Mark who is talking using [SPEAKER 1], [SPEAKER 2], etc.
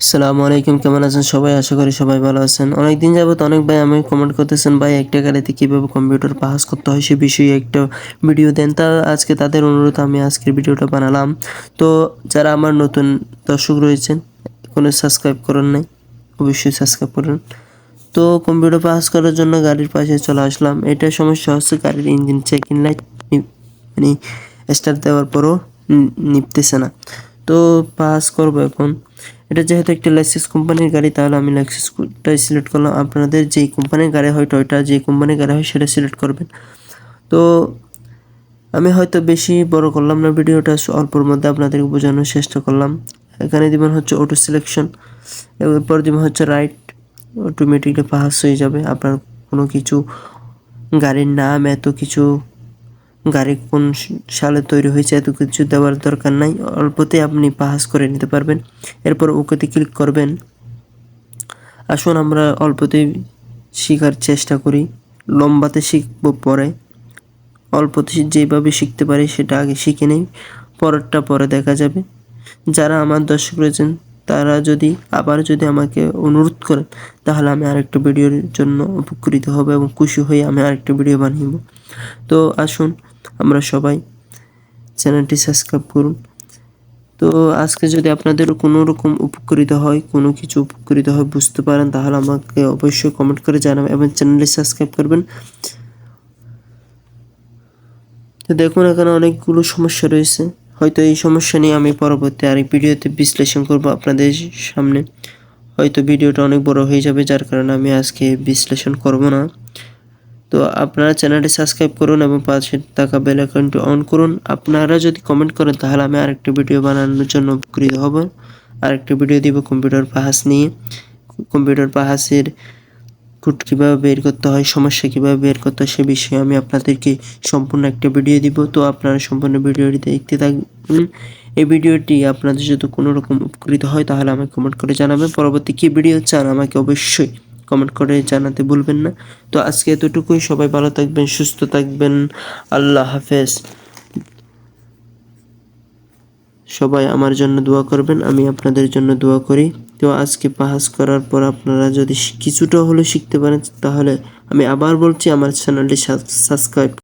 [SPEAKER 1] আসসালামু আলাইকুম, কেমন আছেন সবাই? আশা করি সবাই ভালো আছেন। অনেকদিন যাবত অনেক ভাই আমি কমেন্ট করতেছেন, ভাই, একটা গাড়িতে কীভাবে কম্পিউটার পাস করতে হয় সে বিষয়ে একটা ভিডিও দেন। তা আজকে তাদের অনুরোধ, আমি আজকের ভিডিওটা বানালাম। তো যারা আমার নতুন দর্শক রয়েছেন কোনো সাবস্ক্রাইব করেন নাই, অবশ্যই সাবস্ক্রাইব করুন। তো কম্পিউটার পাস করার জন্য গাড়ির পাশে চলে আসলাম। এটা সমস্যা হচ্ছে গাড়ির ইঞ্জিন চেক ইন লাইট মানে স্টার্ট দেওয়ার পরও নিপতেছে না। তো পাস করব এখন। এটা যেহেতু একটা লেক্সাস কোম্পানির গাড়ি, তাহলে আমি লেক্সাসটাই সিলেক্ট করলাম। আপনাদের যেই কোম্পানির গাড়ি হয় টয়টা যে কোম্পানির গাড়ি হয়, সেটা সিলেক্ট করবেন। তো আমি হয়তো বেশি বড় করলাম না ভিডিওটা, অল্পর মধ্যে আপনাদেরকে বোঝানোর চেষ্টা করলাম। এখানে দিবেন হচ্ছে অটো সিলেকশন এরপর দিবেন হচ্ছে রাইট অটোমেটিকলি পাস হয়ে যাবে। আপনার কোনো কিছু গাড়ির নাম, এত কিছু গাড়ি কোন সালে তৈরি হয়েছে, এত কিছু দেওয়ার দরকার নাই। অল্পতে আপনি পাস করে নিতে পারবেন। এরপর ওকেতে ক্লিক করবেন। আসুন আমরা অল্পতেই শেখার চেষ্টা করি। লম্বাতে শিখব পরে। অল্পতে যেভাবে শিখতে পারি সেটা আগে শিখে নেই। পরেরটা পরে দেখা যাবে। যারা আমার দর্শক রয়েছেন তারা যদি আবার যদি আমাকে অনুরোধ করেন, তাহলে আমি আরেকটা ভিডিওর জন্য উপকৃত হব এবং খুশি হয়ে আমি আরেকটা ভিডিও বানিয়ে তো আসুন, আমরা সবাই চ্যানেলটি সাবস্ক্রাইব করুন। তো আজকে যদি আপনাদের কোনো রকম উপকৃত হয়, কোনো কিছু উপকৃত হয়, বুঝতে পারেন, তাহলে আমাকে অবশ্যই কমেন্ট করে জানাবেন এবং চ্যানেলটি সাবস্ক্রাইব করবেন। তো দেখুন, এখানে অনেকগুলো সমস্যা রয়েছে। হয়তো এই সমস্যা নিয়ে আমি পরবর্তী আরেক ভিডিওতে বিশ্লেষণ করব আপনাদের সামনে। হয়তো ভিডিওটা অনেক বড় হয়ে যাবে, যার কারণে আমি আজকে বিশ্লেষণ করব না। তো আপনারা চ্যানেলটি সাবস্ক্রাইব করুন এবং পাশে থাকা বেল আইকনটি অন করুন। আপনারা যদি কমেন্ট করেন, তাহলে আমি আরেকটা ভিডিও বানানোর জন্য উপকৃত হব। আরেকটা ভিডিও দিব কম্পিউটার পাহাস নিয়ে। কম্পিউটার পাহাসের কোড কীভাবে বের করতে হয়, সমস্যা কীভাবে বের করতে হয় সে বিষয়ে আমি আপনাদেরকে সম্পূর্ণ একটা ভিডিও দিব। তো আপনারা সম্পূর্ণ ভিডিওটি দেখতে থাকবেন এই ভিডিওটি আপনাদের যদি কোনো রকম উপকৃত হয়, তাহলে আমাকে কমেন্ট করে জানাবেন। পরবর্তী কী ভিডিও চান, আমাকে অবশ্যই কমেন্ট করে জানাতে ভুলবেন না। তো আজকে এতটুকুই। সবাই ভালো থাকবেন, সুস্থ থাকবেন। আল্লাহ হাফেজ। সবাই আমার জন্য দোয়া করবেন, আমি আপনাদের জন্য দোয়া করি। তো আজকে পাহাস করার পর আপনারা যদি কিছুটা হলেও শিখতে পারেন, তাহলে আমি আবার বলছি আমার চ্যানেলটি সাবস্ক্রাইব